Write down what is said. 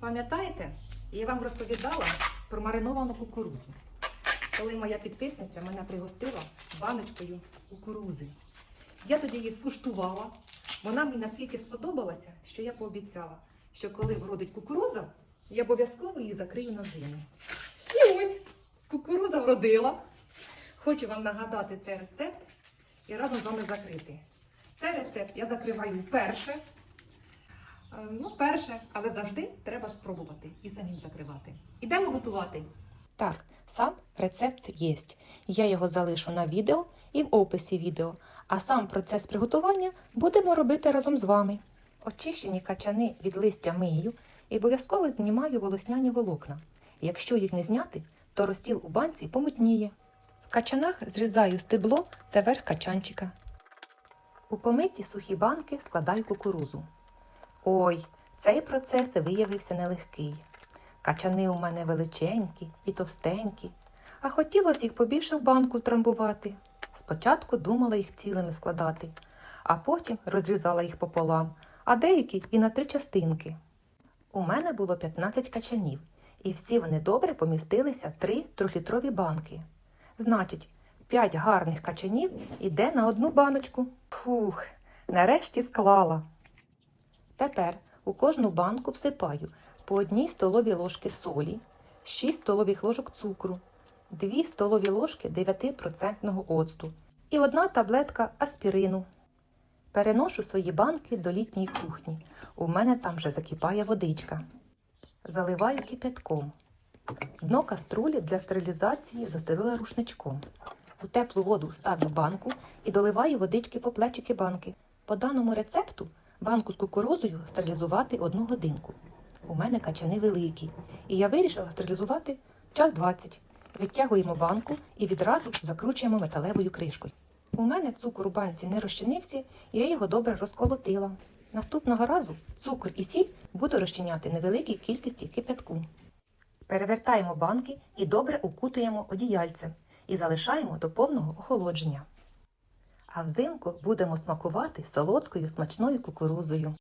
Пам'ятаєте, я вам розповідала про мариновану кукурузу. Коли моя підписниця мене пригостила баночкою кукурузи. Я тоді її скуштувала. Вона мені наскільки сподобалася, що я пообіцяла, що коли вродить кукуруза, я обов'язково її закрию на зиму. І ось кукуруза вродила. Хочу вам нагадати цей рецепт і разом з вами закрити. Цей рецепт я закриваю вперше. Е, Ну, перше, але завжди треба спробувати і самим закривати. Ідемо готувати. Так, сам рецепт є. Я його залишу на відео і в описі відео, а сам процес приготування будемо робити разом з вами. Очищені качани від листя мию і обов'язково знімаю волосняні волокна. Якщо їх не зняти, то розстіл у банці помутніє. В качанах зрізаю стебло та верх качанчика. У помиті сухі банки складаю кукурузу. Ой, цей процес виявився нелегкий. Качани у мене величенькі і товстенькі, а хотілося їх побільше в банку трамбувати. Спочатку думала їх цілими складати, а потім розрізала їх пополам, а деякі і на три частинки. У мене було 15 качанів, і всі вони добре помістилися в три трьохлітрові банки. Значить, 5 гарних качанів іде на одну баночку. Фух, нарешті склала. Тепер у кожну банку всипаю по одній столовій ложки солі, 6 столових ложок цукру, 2 столові ложки 9% оцту і одна таблетка аспірину. Переношу свої банки до літньої кухні. У мене там вже закипає водичка. Заливаю кипятком. Дно каструлі для стерилізації застелила рушничком. У теплу воду ставлю банку і доливаю водички по плечики банки. По даному рецепту банку з кукурузою стерилізувати одну годинку. У мене качани великі, і я вирішила стерилізувати час 20. Відтягуємо банку і відразу закручуємо металевою кришкою. У мене цукор у банці не розчинився, і я його добре розколотила. Наступного разу цукор і сіль буду розчиняти невеликій кількості кипятку. Перевертаємо банки і добре укутуємо одіяльцем і залишаємо до повного охолодження. А взимку будемо смакувати солодкою смачною кукурузою.